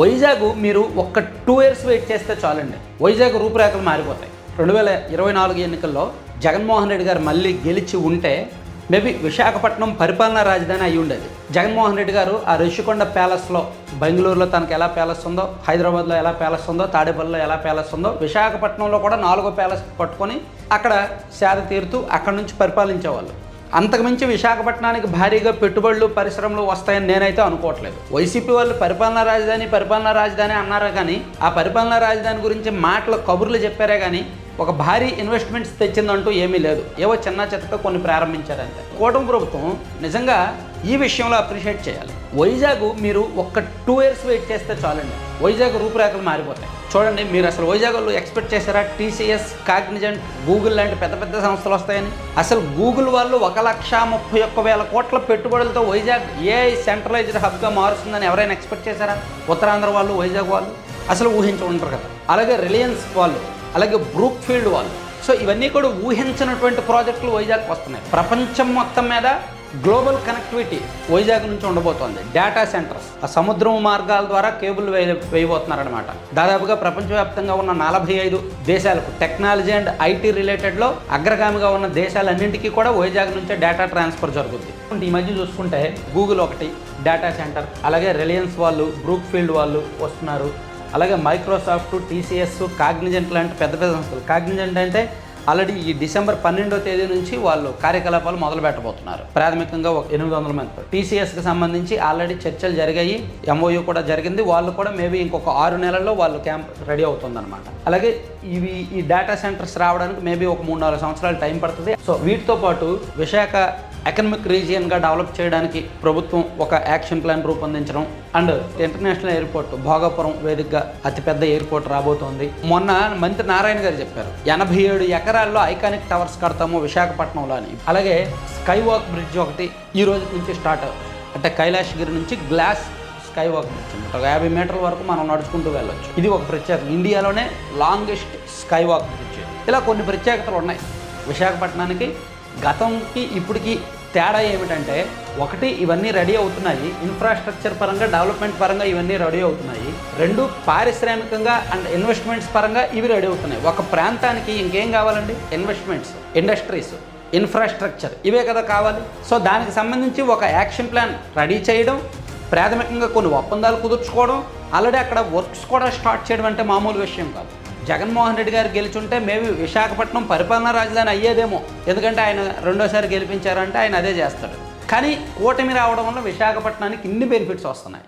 వైజాగ్ మీరు ఒక్క two years wait చేస్తే చాలండి. వైజాగ్ రూపురేఖలు మారిపోతాయి. రెండు వేల ఇరవై నాలుగు ఎన్నికల్లో జగన్మోహన్ రెడ్డి గారు మళ్ళీ గెలిచి ఉంటే మేబీ విశాఖపట్నం పరిపాలనా రాజధాని అయి ఉండేది. జగన్మోహన్ రెడ్డి గారు ఆ రిషికొండ ప్యాలెస్లో బెంగళూరులో తనకు ఎలా ప్యాలెస్ ఉందో హైదరాబాద్లో ఎలా ప్యాలెస్ ఉందో తాడేపల్లిలో ఎలా ప్యాలెస్ ఉందో విశాఖపట్నంలో కూడా నాలుగో ప్యాలెస్ పట్టుకొని అక్కడ సేద తీరుతూ అక్కడ నుంచి పరిపాలించేవాళ్ళు. అంతకుమించి విశాఖపట్నానికి భారీగా పెట్టుబడులు పరిశ్రమలు వస్తాయని నేనైతే అనుకోవట్లేదు. వైసీపీ వాళ్ళు పరిపాలనా రాజధాని పరిపాలనా రాజధాని అన్నారు కానీ ఆ పరిపాలనా రాజధాని గురించి మాటలు కబుర్లు చెప్పారే కానీ ఒక భారీ ఇన్వెస్ట్మెంట్స్ తెచ్చిందంటూ ఏమీ లేదు. ఏవో చిన్న చెత్తగా కొన్ని ప్రారంభించారంతే కూటమి ప్రభుత్వం నిజంగా ఈ విషయంలో అప్రిషియేట్ చేయాలి. వైజాగ్ మీరు ఒక్క టూ ఇయర్స్ వెయిట్ చేస్తే చాలండి. వైజాగ్ రూపురేఖలు మారిపోతాయి. చూడండి మీరు అసలు వైజాగ్లో ఎక్స్పెక్ట్ చేశారా? టీసీఎస్ కాగ్నిజెంట్ గూగుల్ లాంటి పెద్ద పెద్ద సంస్థలు వస్తాయని? అసలు గూగుల్ వాళ్ళు ఒక లక్ష ముప్పై ఒక్క వేల కోట్ల పెట్టుబడులతో వైజాగ్ ఏఐ సెంట్రలైజ్డ్ హబ్గా మారుస్తుందని ఎవరైనా ఎక్స్పెక్ట్ చేశారా? ఉత్తరాంధ్ర వాళ్ళు వైజాగ్ వాళ్ళు? అసలు ఊహించి ఉంటారు కదా. అలాగే రిలయన్స్ వాళ్ళు అలాగే బ్రూక్ ఫీల్డ్ వాళ్ళు. సో ఇవన్నీ కూడా ఊహించినటువంటి ప్రాజెక్టులు వైజాగ్కి వస్తున్నాయి. ప్రపంచం మొత్తం మీద గ్లోబల్ కనెక్టివిటీ వైజాగ్ నుంచి ఉండబోతోంది. డేటా సెంటర్స్ ఆ సముద్రం మార్గాల ద్వారా కేబుల్ వేయ వేయబోతున్నారనమాట దాదాపుగా ప్రపంచవ్యాప్తంగా ఉన్న నలభై ఐదు దేశాలకు టెక్నాలజీ అండ్ ఐటీ రిలేటెడ్లో అగ్రగామిగా ఉన్న దేశాలన్నింటికీ కూడా వైజాగ్ నుంచే డేటా ట్రాన్స్ఫర్ జరుగుతుంది ఈ మధ్య చూసుకుంటే గూగుల్ ఒకటి డేటా సెంటర్ అలాగే రిలయన్స్ వాళ్ళు బ్రూక్ ఫీల్డ్ వాళ్ళు వస్తున్నారు. అలాగే మైక్రోసాఫ్ట్ టీసీఎస్ కాగ్నిజెంట్ లాంటి పెద్ద పెద్ద సంస్థలు. కాగ్నిజెంట్ అంటే ఆల్రెడీ ఈ డిసెంబర్ పన్నెండో తేదీ నుంచి వాళ్ళు కార్యకలాపాలు మొదలు పెట్టబోతున్నారు ప్రాథమికంగా ఒక ఎనిమిది వందల మంది. టీసీఎస్కి సంబంధించి ఆల్రెడీ చర్చలు జరిగాయి. ఎంఓయూ కూడా జరిగింది. వాళ్ళు కూడా మేబీ ఇంకొక ఆరు నెలల్లో వాళ్ళు క్యాంప్ రెడీ అవుతుందన్నమాట. అలాగే ఇవి ఈ డేటా సెంటర్స్ రావడానికి మేబీ ఒక మూడు నాలుగు సంవత్సరాలు టైం పడుతుంది. సో వీటితో పాటు విశాఖ ఎకనమిక్ రీజియన్గా డెవలప్ చేయడానికి ప్రభుత్వం ఒక యాక్షన్ ప్లాన్ రూపొందించడం అండ్ ఇంటర్నేషనల్ ఎయిర్పోర్ట్ భోగాపురం వేదికగా అతిపెద్ద ఎయిర్పోర్ట్ రాబోతోంది. మొన్న మంత్రి నారాయణ గారు చెప్పారు ఎనభై ఏడు ఎకరాల్లో ఐకానిక్ టవర్స్ కడతాము విశాఖపట్నంలో అని అలాగే స్కై వాక్ బ్రిడ్జ్ ఒకటి ఈ రోజు నుంచి స్టార్ట్ అంటే కైలాసగిరి నుంచి గ్లాస్ స్కై వాక్ బ్రిడ్జ్ అనమాట. ఒక యాభై మీటర్ల వరకు మనం నడుచుకుంటూ వెళ్ళొచ్చు. ఇది ఒక ప్రత్యేకత. ఇండియాలోనే లాంగెస్ట్ స్కై వాక్ బ్రిడ్జ్. ఇలా కొన్ని ప్రత్యేకతలు ఉన్నాయి. విశాఖపట్నానికి గతంకి ఇప్పటికీ తేడా ఏమిటంటే ఒకటి ఇవన్నీ రెడీ అవుతున్నాయి ఇన్ఫ్రాస్ట్రక్చర్ పరంగా డెవలప్మెంట్ పరంగా ఇవన్నీ రెడీ అవుతున్నాయి. రెండు పారిశ్రామికంగా అండ్ ఇన్వెస్ట్మెంట్స్ పరంగా ఇవి రెడీ అవుతున్నాయి. ఒక ప్రాంతానికి ఇంకేం కావాలండి? ఇన్వెస్ట్మెంట్స్ ఇండస్ట్రీస్ ఇన్ఫ్రాస్ట్రక్చర్ ఇవే కదా కావాలి. సో దానికి సంబంధించి ఒక యాక్షన్ ప్లాన్ రెడీ చేయడం ప్రాథమికంగా కొన్ని ఒప్పందాలు కుదుర్చుకోవడం ఆల్రెడీ అక్కడ వర్క్స్ కూడా స్టార్ట్ చేయడం అంటే మామూలు విషయం కాదు. జగన్మోహన్ రెడ్డి గారు గెలిచుంటే మేబీ విశాఖపట్నం పరిపాలనా రాజధాని అయ్యేదేమో. ఎందుకంటే ఆయన రెండోసారి గెలిపించారంటే ఆయన అదే చేస్తాడు. కానీ కూటమి రావడం వల్ల విశాఖపట్నానికి ఇన్ని బెనిఫిట్స్ వస్తున్నాయి.